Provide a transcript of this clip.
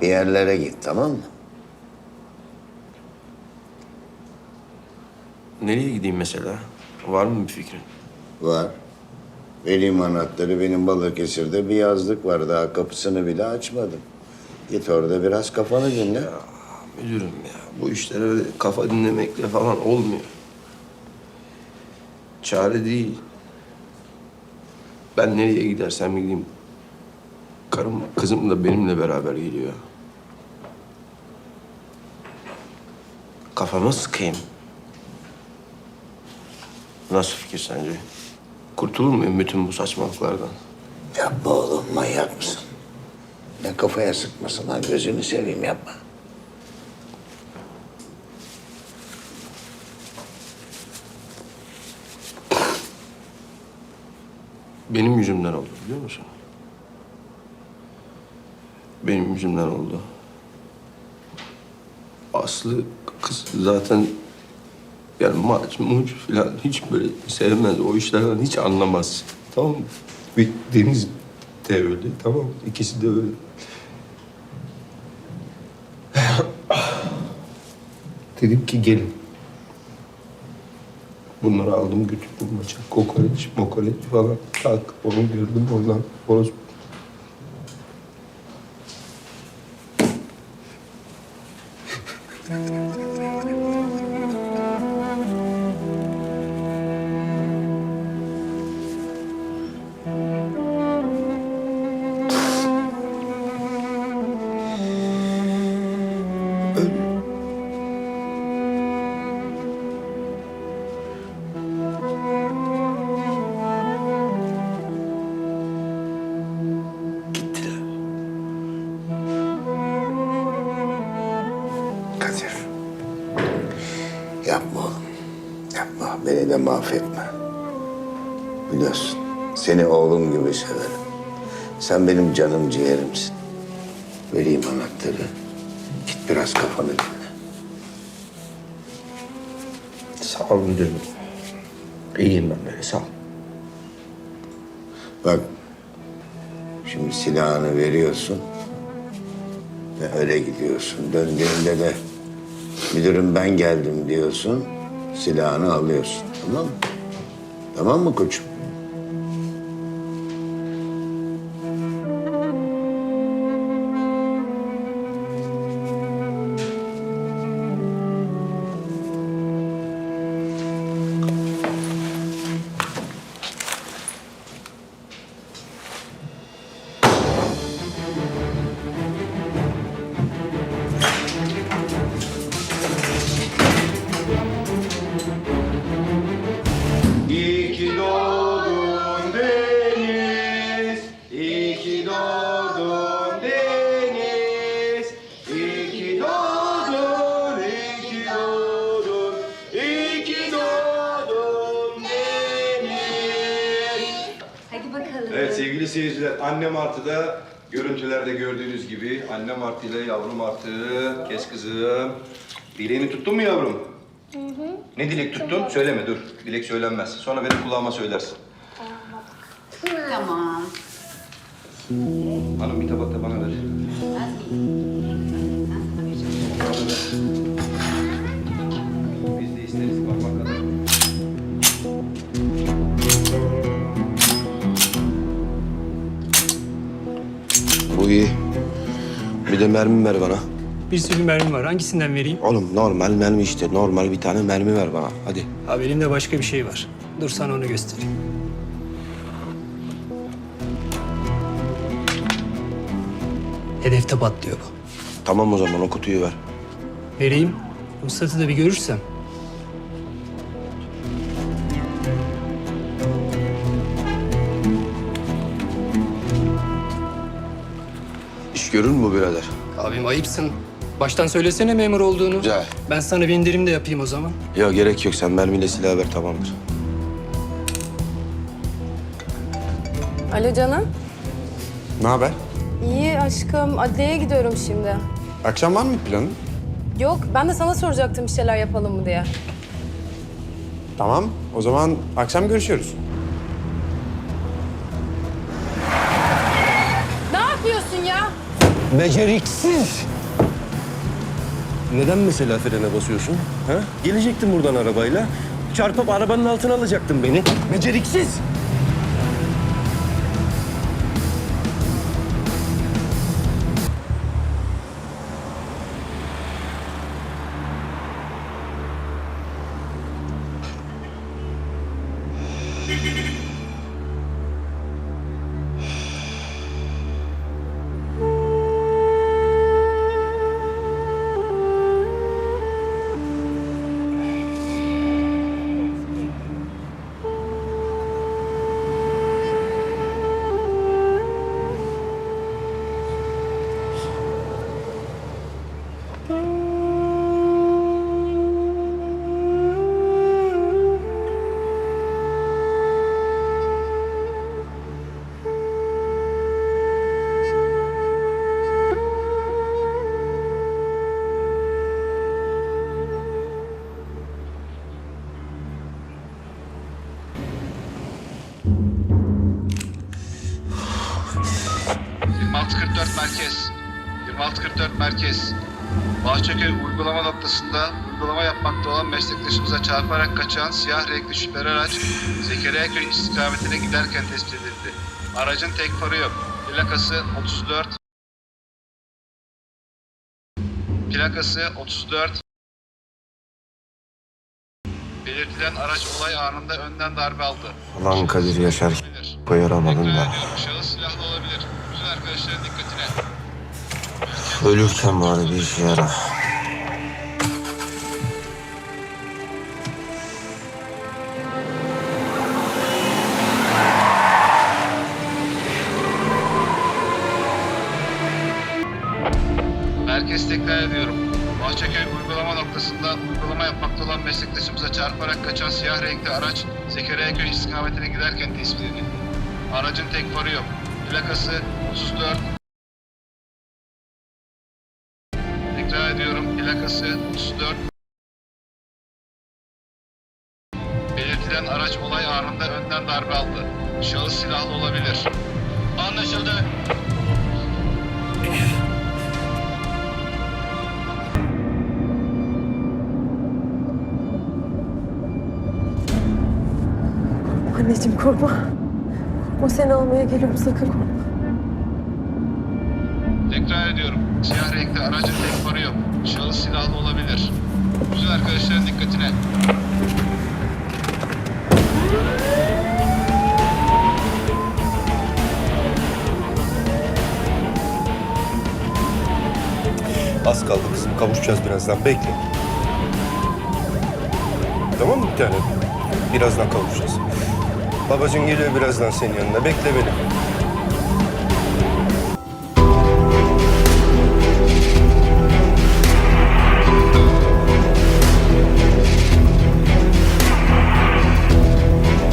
Bir yerlere git tamam mı? Nereye gideyim mesela? Var mı bir fikrin? Var. Vereyim anahtarı. Benim Balıkesir'de bir yazlık var. Daha kapısını bile açmadım. Git orada biraz kafanı dinle. Müdürüm ya bu işler öyle kafa dinlemekle falan olmuyor. Çare değil. Ben nereye gidersem gideyim. Karım, kızım da benimle beraber geliyor. Kafama sıkayım. Nasıl fikir sence? Kurtulur muyum bütün bu saçmalıklardan? Yapma oğlum manyak mısın? Ne kafaya sıkmasın lan gözünü seveyim yapma. Benim yüzümden oldu biliyor musun? Benim yüzümden oldu. Aslı kız zaten yani maç muç falan hiç böyle sevmez. O işlerden hiç anlamaz. Tamam mı? Ve Deniz de öyle tamam mı? İkisi de öyle. Dedim ki gelin. Bunları aldım götürdüm maça. Kokoreç, mokoreç falan. Tak onu gördüm oradan. Orası Yapma oğlum. Yapma. Beni de mahvetme. Biliyorsun. Seni oğlum gibi severim. Sen benim canım ciğerimsin. Vereyim anahtarı. Git biraz kafanı dinle. Sağ ol müdürüm. İyiyim ben böyle sağ ol. Bak. Şimdi silahını veriyorsun. Ve öyle gidiyorsun. Döndüğünde de müdürüm ben geldim diyorsun. Silahını alıyorsun. Tamam mı? Tamam mı koçum? Sevgili seyirciler, annem artıda görüntülerde gördüğünüz gibi annem artıyla yavrum artı. Kes kızım. Dileğini tuttun mu yavrum? Ne dilek tuttun? Söyleme dur. Dilek söylenmez. Sonra benim kulağıma söylersin. Tamam. Hanım bir tabak da bana ver. Biz de Bu iyi. Bir de mermi ver bana. Bir sürü mermi var. Hangisinden vereyim? Oğlum normal mermi işte. Normal bir tane mermi ver bana. Hadi. Abi elimde başka bir şey var. Dur sana onu göstereyim. Hedefte patlıyor bu. Tamam o zaman o kutuyu ver. Vereyim. Ruhsatı da bir görürsem. İş görür mü bu birader? Abim ayıpsın. Baştan söylesene memur olduğunu. Güzel. Ben sana bir indirim de yapayım o zaman. Yok gerek yok. Sen mermiyle silah ver tamamdır. Alo canım. Ne haber? İyi aşkım. Adliyeye gidiyorum şimdi. Akşam var mı planın? Yok ben de sana soracaktım bir şeyler yapalım mı diye. Tamam. O zaman akşam görüşüyoruz. Beceriksiz. Neden mesela frene basıyorsun? Ha? Gelecektin buradan arabayla. Çarpıp arabanın altına alacaktın beni. Beceriksiz. Merkez. 2644 merkez. Bahçeköy uygulama noktasında uygulama yapmakta olan meslektaşımıza çarparak kaçan siyah renkli şüpheli araç Zekeriyaköy istikametine giderken tespit edildi. Aracın tek farı yok. Plakası 34 Plakası 34 Belirtilen araç olay anında önden darbe aldı. Lan Kadir Yaşar Tekrar da. şahıs silahlı olabilir. Bütün arkadaşların dikkatine. Ölürken bari bir işe yara. Merkez tekrar ediyorum. Bahçeköy uygulama noktasında uygulama yapmakta olan meslektaşımıza çarparak kaçan siyah renkli araç Zekeriyaköy istikametine giderken tespit edildi. Aracın tek farı yok. Plakası 34 Plakası 34 Belirtilen araç olay anında önden darbe aldı. Şahıs silahlı olabilir. Anlaşıldı. Anneciğim korkma. O seni almaya geliyorum sakın korkma. Tekrar ediyorum. Siyah renkli aracın tek farı yok. Şahıs silahlı olabilir. Bütün arkadaşların dikkatine. Az kaldı kızım. Kavuşacağız birazdan. Bekle. Tamam mı bir tanem? Birazdan kavuşacağız. Babacığım geliyor birazdan senin yanına. Bekle beni.